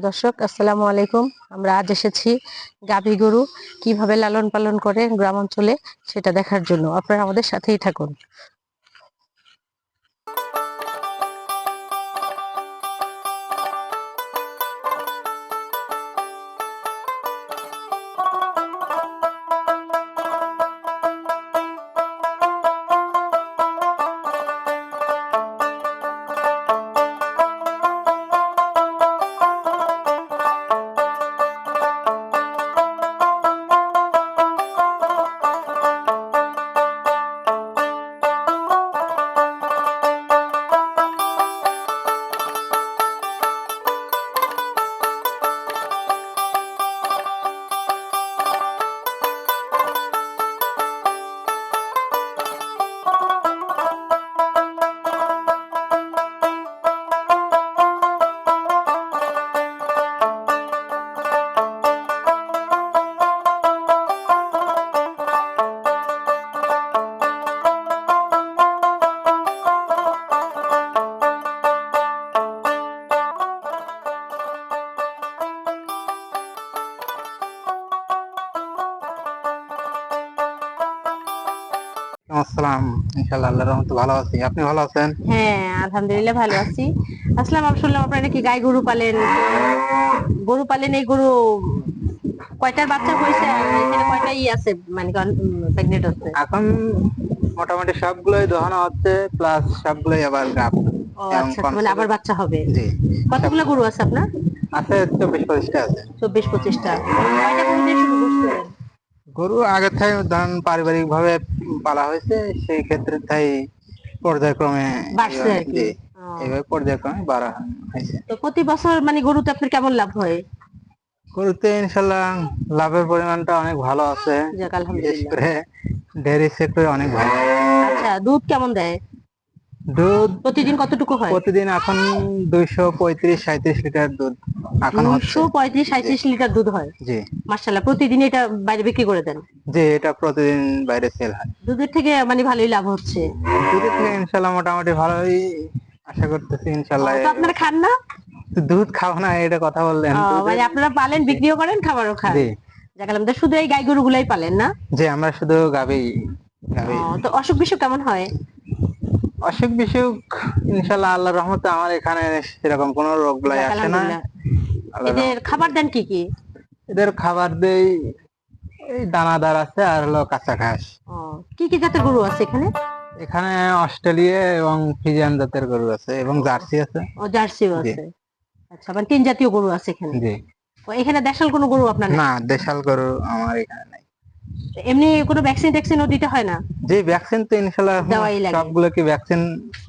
দর্শক, আসসালামু আলাইকুম। আমরা আজ এসেছি গাভী গরু, কীভাবে লালন পালন করে গ্রাম অঞ্চলে সেটা দেখার জন্য। আপনারা আমাদের সাথেই থাকুন। আসসালাম। ইনশাআল্লাহ আল্লাহর রহমতে ভালো আছি। আপনি ভালো আছেন? হ্যাঁ আলহামদুলিল্লাহ ভালো আছি। আসলাম আমি শুনলাম আপনারা নাকি গাই গরু পালেন। গরু পালেন এই গরু কয়টার বাচ্চা হয়েছে? আর এখানে কয়টা ই আছে? মানে প্রেগনেন্ট হচ্ছে? এখন মোটামুটি সবগুলোই দোহানো হচ্ছে প্লাস সবগুলোই আবার গাপ ও আচ্ছা মানে আবার বাচ্চা হবে। জি। কতগুলো গরু আছে আপনার? আছে চব্বিশ পঁচিশটা আছে। চব্বিশ পঁচিশটা। কয়টা গরু দিয়ে শুরু করছিলেন গরু আগে থেকে ধরেন পারিবারিক ভাবে পালা হয়েছে সেই ক্ষেত্রে তাই পর্যায়ক্রমে বাড়ছে এইভাবে পর্যায়ক্রমে বাড়া হয়েছে। তো প্রতি বছর মানে গরুতে আপনার কেমন লাভ হয়? গরুতে ইনশাল্লাহ লাভের পরিমাণটা অনেক ভালো আছে। বিশেষ করে ডেয়ারি সেক্টরে অনেক ভালো। আচ্ছা দুধ কেমন দেয়? দুধ প্রতিদিন কতটুকু হয়? প্রতিদিন এখন দুইশো পঁয়ত্রিশ সাঁত্রিশ লিটার দুধ। দুশো পঁয়ত্রিশ সাঁত্রিশ লিটার দুধ হয়। জি। মার্শাল্লাহ প্রতিদিন এটা বাইরে বিক্রি করে দেন। যে এটা প্রতিদিন বাইরে সেল হয়। দুধের থেকে মানে ভালোই লাভ হচ্ছে। দুধের থেকে ইনশাল্লাহ মোটামুটি ভালোই আশা করতেছি ইনশাল্লাহ তো আপনারা খান না? দুধ খাব না এটা কথা বললেন। মানে আপনারা পালেন বিক্রিও করেন খাবারও খান। জি। যাক আলহামদুলিল্লাহ শুধু এই গাই গরু গুলাই পালেন না? যে আমরা শুধু গাবি তো অসুখ বিসুখ কেমন হয়? অসুখ বিসুখ ইনশাল্লাহ আল্লাহর রহমতে আমার এখানে সেরকম কোনো রোগ বলাই আসে না। এদের খাবার দেন কি কি? এদের খাবার দেই এই দানাদার আছে আর হলো কাঁচা ঘাস। কি কি জাতের গরু আছে এখানে? এখানে অস্ট্রেলিয়া এবং ফিজিয়ান জাতের গরু আছে এবং জার্সি আছে। ও জার্সিও জি। আছে। আচ্ছা মানে তিন জাতীয় গরু আছে এখানে। জি। ও, এখানে দেশাল কোনো গরু আপনার না দেশাল গরু আমার এখানে নাই। এমনি কোনো ভ্যাকসিন ট্যাকসিনও দিতে হয় না? যে ভ্যাকসিন তো ইনশাল্লাহ এখন সবগুলো কি ভ্যাকসিন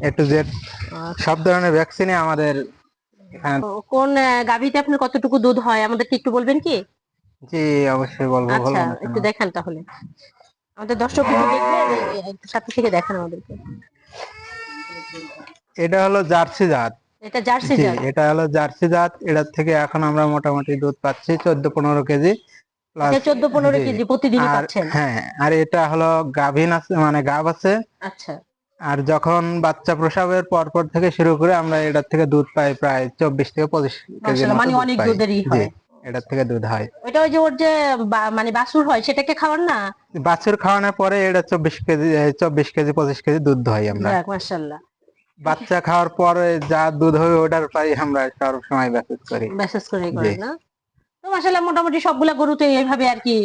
এ টু জেড সব ধরনের ভ্যাকসিনই আমাদের কোন আহ, গাভীতে আপনার কতটুকু দুধ হয়? আমাদেরকে একটু বলবেন কি? জি অবশ্যই বলব আচ্ছা একটু দেখান তাহলে। আমাদের দর্শক সাথে থেকে দেখান আমাদেরকে। এটা হলো জার্সি জাত। এটা জার্সি জাত? এটা হলো জার্সি জাত। এটার থেকে এখন আমরা মোটামুটি দুধ পাচ্ছি চোদ্দ পনেরো কেজি প্লাস চোদ্দ পনেরো কেজি প্রতিদিনই পাচ্ছেন? হ্যাঁ আর এটা হলো গাভিন আছে মানে গাভ আছে। আচ্ছা। আর যখন বাচ্চা প্রসবের পর পর থেকে শুরু করে আমরা এটার থেকে দুধ পাই প্রায় চব্বিশ থেকে পঁচিশ কেজি মানে অনেক দুধেরই হয়। এটার থেকে দুধ হয়। ওইটা ওই যে ওর যে মানে বাছুর হয় সেটাকে খাওয়ান না? বাছুর খাওয়ানোর পরে এটা চব্বিশ কেজি চব্বিশ কেজি পঁচিশ কেজি দুধ হয় আমরা। যাক বাচ্চা খাওয়ার পরে যা দুধ হবে ওটার প্রায় আমরা সব সময় ব্যাপার করি। মেসেজ করে না? তো মোটামুটি সবগুলা গরুতে এইভাবে আর কি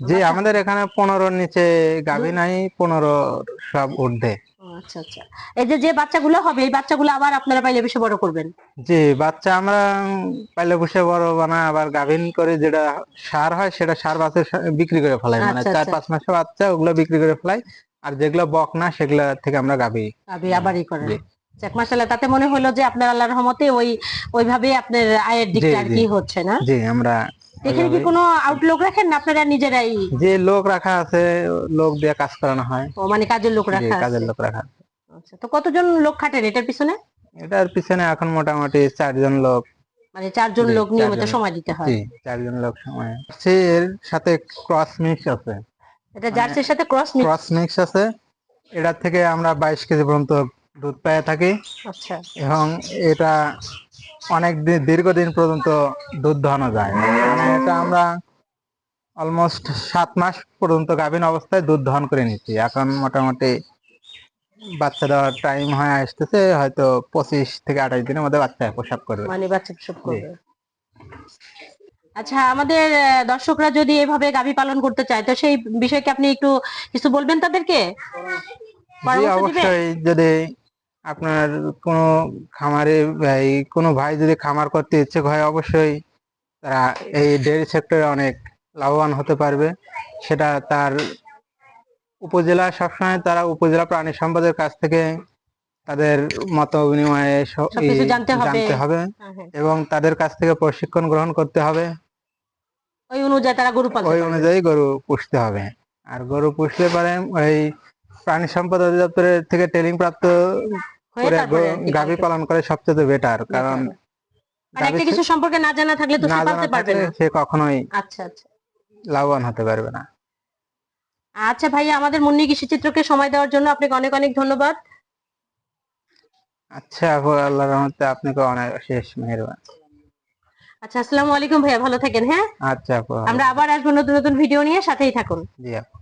যে আমাদের এখানে পনেরোর নিচে গাভী নাই পনেরো সব ঊর্ধ্বে। আচ্ছা আচ্ছা। এই যে যে বাচ্চাগুলো হবে এই বাচ্চাগুলো আবার আপনারা পাইলে বেশি বড় করবেন? যে বাচ্চা আমরা পাইলে বসে বড় বানা আবার গাভিন করে যেটা সার হয় সেটা সার বাচ্চা বিক্রি করে ফেলাই। মানে আচ্ছা, চার আচ্ছা। পাঁচ মাসের বাচ্চা ওগুলো বিক্রি করে ফেলাই। আর যেগুলো বক না সেগুলো থেকে আমরা গাভী। আবি আবারই করেন। জি। যাক মাশাআল্লাহ তাতে মনে হলো যে আপনার আল্লাহর রহমতে ওই ওইভাবে আপনার আয়ের দিকটা আর কি হচ্ছে না? জি আমরা এখানে কি ওইভাবেই- কোনো আউটলুক রাখেন না? আপনারা নিজেরাই? যে লোক রাখা আছে লোক দিয়ে কাজ করানো হয়। ও মানে কাজের লোক রাখা কাজের লোক রাখা আছে। আচ্ছা তো কতজন লোক খাটেন এটার পিছনে? এটার পিছনে এখন মোটামুটি চারজন লোক। মানে চারজন লোক নিয়মিত সময় দিতে হয়। জি চারজন লোক সময়। সে এর সাথে ক্রস মিক্স আছে। এটা জার্সির সাথে ক্রস মিক্স ক্রস মিক্স আছে। এটার থেকে আমরা বাইশ কেজি পর্যন্ত দুধ পেয়ে থাকি। আচ্ছা। এবং এটা অনেক দীর্ঘদিন পর্যন্ত দুধ দহানো যায় মানে এটা আমরা অলমোস্ট সাত মাস পর্যন্ত গাভীন অবস্থায় দুধ দহন করে নিচ্ছি এখন মোটামুটি বাচ্চা দেওয়ার টাইম হয়ে আসতেছে হয়তো পঁচিশ থেকে আঠাশ দিনের মধ্যে বাচ্চা প্রসাব করবে। মানে বাচ্চা প্রসব করবে। আচ্ছা আমাদের দর্শকরা যদি এভাবে গাভী পালন করতে চায় তো সেই বিষয়কে আপনি একটু কিছু বলবেন তাদেরকে? অবশ্যই যদি আপনার কোনো খামারে এই কোনো ভাই যদি খামার করতে ইচ্ছে হয় অবশ্যই তারা এই ডেয়ারি সেক্টরে অনেক লাভবান হতে পারবে সেটা তার উপজেলা সবসময় তারা উপজেলা প্রাণী সম্পদের কাছ থেকে তাদের মত বিনিময়ে জানতে হবে। হ্যাঁ, হ্যাঁ। এবং তাদের কাছ থেকে প্রশিক্ষণ গ্রহণ করতে হবে ওই অনুযায়ী তারা গরু পালন ওই অনুযায়ী গরু পুষতে হবে আর গরু পুষলে পারে ওই প্রাণী সম্পদ অধিদপ্তরের থেকে ট্রেনিং প্রাপ্ত গাভী পালন করে সবচেয়ে বেটার কারণ একটা কিছু সম্পর্কে না জানা থাকলে তো সে পালতে পারবে না। সে কখনোই আচ্ছা আচ্ছা। লাভবান হতে পারবে না। আচ্ছা ভাইয়া আমাদের মুন্নি কৃষি চিত্রকে সময় দেওয়ার জন্য আপনাকে অনেক অনেক ধন্যবাদ। আচ্ছা আপু আল্লাহর রহমতে আপনাকে অনেক শেষ মেহরবান। আচ্ছা আসসালামু আলাইকুম ভাইয়া ভালো থাকেন হ্যাঁ? আচ্ছা আপু আমরা আবার আসব নতুন নতুন ভিডিও নিয়ে সাথেই থাকুন। জি আপু।